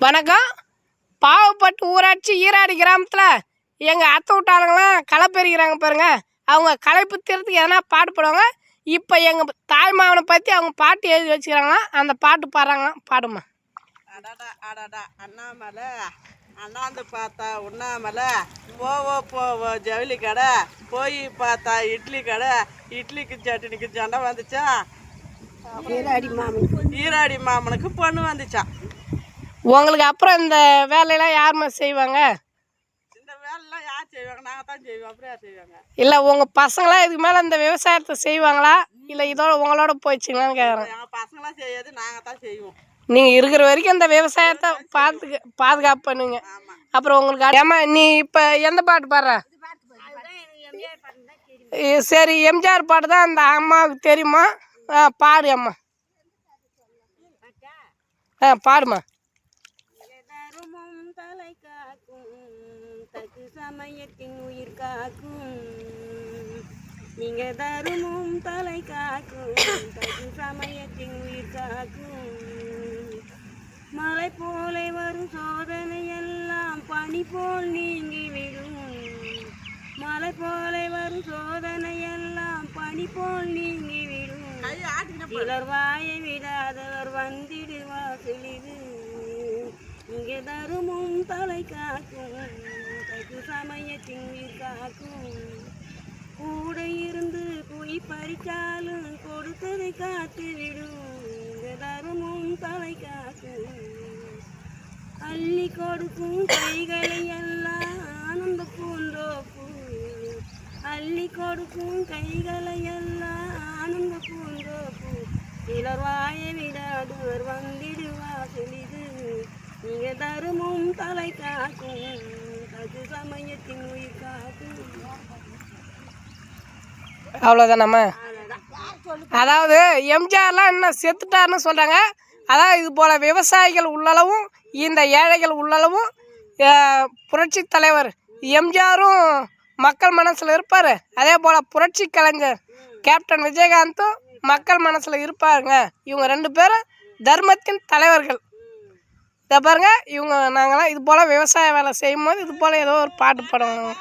வணக்கம். பாவப்பட்டு ஊராட்சி ஈராடி கிராமத்தில் எங்கள் அத்தை விட்டாளுங்களாம் களை பெறுகிறாங்க பாருங்க. அவங்க களைப்பு தீர்த்துக்கு எதனா பாட்டு பாடுவாங்க. இப்போ எங்கள் தாய் மாவனை பற்றி அவங்க பாட்டு எழுதி வச்சுக்கிறாங்களாம் அந்த பாட்டு பாடுறாங்களாம் பாடுமா அடடா அடடா. அண்ணாமலை அண்ணாந்து பார்த்தா உண்ணாமலை போவோ போவோ ஜவுளி கடை போய் பார்த்தா இட்லி கடை இட்லிக்கு சட்னிக்கு சண்டை வந்துச்சா? ஈராடி மாமனுக்கு பொண்ணு வந்துச்சா? உங்களுக்கு அப்புறம் இந்த வேலையெல்லாம் யாரும்மா செய்வாங்க? இல்லை உங்கள் பசங்களாம் இதுக்கு மேலே இந்த விவசாயத்தை செய்வாங்களா? இல்லை இதோட உங்களோட போயிடுச்சுங்களான்னு கேட்குறேன் நாங்கள் இருக்கிற வரைக்கும் இந்த விவசாயத்தை பார்த்துக்க பாதுகாப்பு பண்ணுங்க. அப்புறம் உங்களுக்கு ஏமா நீ இப்போ எந்த பாட்டு பாடுற? சரி எம்ஜிஆர் பாட்டு தான் அந்த அம்மாவுக்கு தெரியுமா? ஆ பாடு அம்மா. ஆ பாடுமா தருமம் தலை காக்கும் தகு சமயத்தின் உயிர் காக்கும் நீங்க தருமும் தலை காக்கும் தகு சமயத்தின் உயிர் காக்கும் மலை போல வரும் சோதனை எல்லாம் பனி போல் நீங்கிவிடும் மலை போல வரும் சோதனை எல்லாம் பனி போல் நீங்கிவிடும் சிலர் வாயை விடாதவர் வந்திடுவார் சிலிது இங்கே தருமும் தலை காக்கும். தகு சமயத்தின் உயிர் காக்கும் கூட இருந்து போய் பறிச்சாலும் கொடுத்ததை காத்து விடும். தருமும் தலை காக்கும் அள்ளி கொடுக்கும் கைகளை எல்லாம் ஆனந்த பூந்தோப்பு அள்ளி கொடுக்கும் கைகளை எல்லாம் ஆனந்த பூந்தோப்பு சிலர் வாய விடாதவர் வந்திடுவா சொல்லிது நீங்க தருமும் தலை காக்கும். தகு சமயத்தின் உயிர் காக்கும் அவ்வளோதானம்மா அதாவது எம்ஜிஆர்லாம் இன்னும் செத்துட்டாருன்னு சொல்கிறாங்க அதாவது இது போல் விவசாயிகள் உள்ளளவும் இந்த ஏழைகள் உள்ளளவும் புரட்சி தலைவர் எம்ஜிஆரும் மக்கள் மனசில் இருப்பார். அதே போல் புரட்சி கலைஞர் கேப்டன் விஜயகாந்தும் மக்கள் மனசில் இருப்பாருங்க. இவங்க ரெண்டு பேரும் தர்மத்தின் தலைவர்கள். இதை பாருங்க இவங்க நாங்களாம் இது போல் விவசாய வேலை செய்யும் போது இது போல் ஏதோ ஒரு பாட்டு பாடணும்